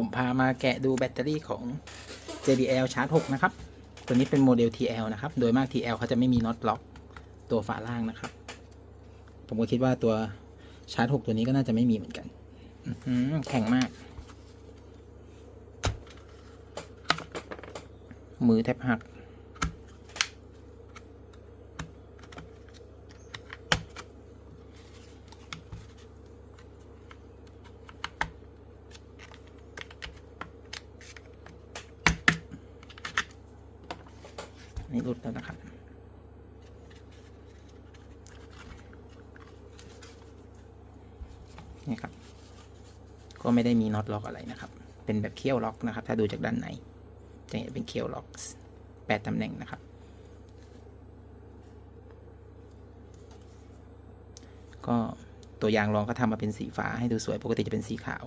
ผมพามาแกะดูแบตเตอรี่ของ JBL Charge 6 นะครับ ตัวนี้เป็นโมเดล TL นะครับ โดยมาก TL เขาจะไม่มีน็อตล็อกตัวฝาล่างนะครับ ผมก็คิดว่าตัวชาร์จ 6 ตัวนี้ก็น่าจะไม่มีเหมือนกัน แข็งมาก มือแทบหัก นี่หลุดแล้วนะครับนี่ครับ ก็ไม่ได้มีน็อตล็อกอะไรนะครับ เป็นแบบเคี่ยวล็อกนะครับ ถ้าดูจากด้านในจะเห็นเป็นเคี่ยวล็อกแปดตำแหน่งนะครับ ก็ตัวยางรองก็ทำมาเป็นสีฟ้าให้ดูสวย ปกติจะเป็นสีขาว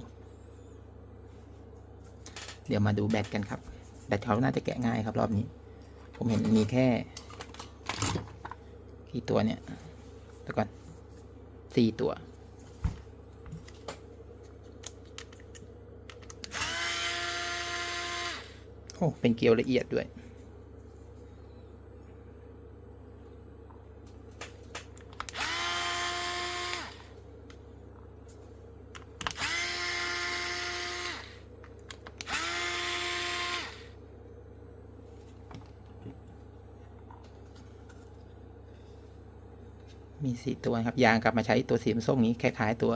เดี๋ยวมาดูแบตกันครับ แบตเขาน่าจะแกะง่ายครับรอบนี้ ผมเห็นมีแค่กี่ตัวเนี่ยเดี๋ยวก่อนสี่ตัว โอ้ เป็นเกลียวละเอียดด้วย มีสี่ตัวครับ ยางกลับมาใช้ตัวสีส้มนี้คล้าย ๆ ตัว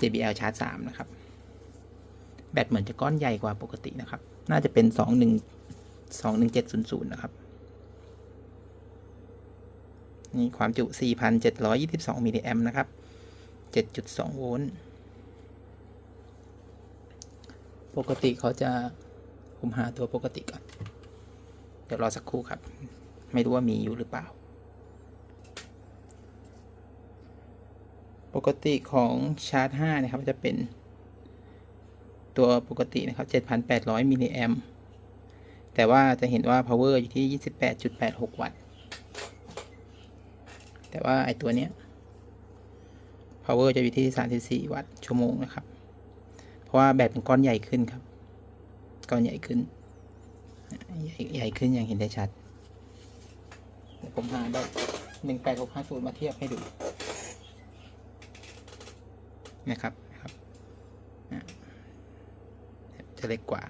JBL Charge 3นะครับ แบตเหมือนจะก้อนใหญ่กว่าปกตินะครับ น่าจะเป็นสองหนึ่งสองหนึ่งเจ็ดศูนย์ศูนย์นะครับ นี่ความจุ 4,722 มิลลิแอมป์นะครับ 7.2 โวลต์ ปกติเขาจะผมหาตัวปกติก่อน เดี๋ยวรอสักครู่ครับ ไม่รู้ว่ามีอยู่หรือเปล่า ปกติของชาร์จ 5 นะครับ จะเป็นตัวปกตินะครับ 7,800 มิลลิแอมแต่ว่าจะเห็นว่า power อยู่ที่ 28.86 วัตต์ แต่ว่าไอตัวเนี้ย power จะอยู่ที่ 34 วัตต์ชั่วโมงนะครับ เพราะว่าแบตเป็นก้อนใหญ่ขึ้นครับ ก้อนใหญ่ขึ้น ใหญ่ใหญ่ขึ้นอย่างเห็นได้ชัด ผมหาแบต18650มาเทียบให้ดู นะครับครับจะเล็กกว่า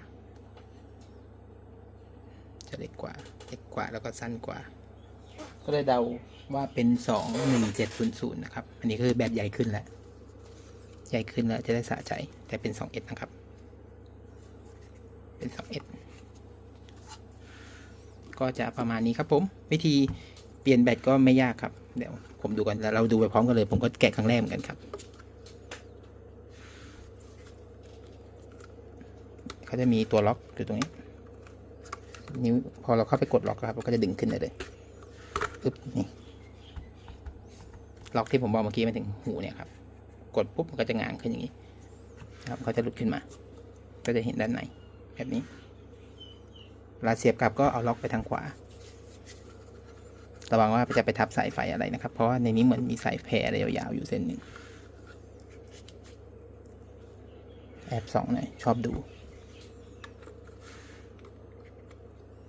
จะเล็กกว่า เล็กกว่าแล้วก็สั้นกว่า ก็เลยเดาว่าเป็นสองหนึ่งเจ็ดศูนย์ศูนย์นะครับ อันนี้คือแบบใหญ่ขึ้นแล้ว ใหญ่ขึ้นแล้วจะได้สะใจ แต่เป็นสองเอ็ดนะครับ เป็นสองเอ็ดก็จะประมาณนี้ครับผม วิธีเปลี่ยนแบตก็ไม่ยากครับ เดี๋ยวผมดูกันแล้วเราดูไปพร้อมกันเลย ผมก็แกะครั้งแรกเหมือนกันครับ เขาจะมีตัวล็อกอยู่ตรงนี้ นิ้วพอเราเข้าไปกดล็อกครับก็จะดึงขึ้นได้เลยปึ๊บนี่ล็อกที่ผมบอกเมื่อกี้มาถึงหูเนี่ยครับ กดปุ๊บมันก็จะงางขึ้นอย่างนี้ครับเขาจะหลุดขึ้นมา ก็จะเห็นด้านในแบบนี้เวลาเสียบกลับก็เอาล็อกไปทางขวา ระวังว่าจะไปทับสายไฟอะไรนะครับ เพราะว่าในนี้เหมือนมีสายแพรอะไรยาวๆอยู่เส้นหนึ่งแอบสองหน่อยชอบดู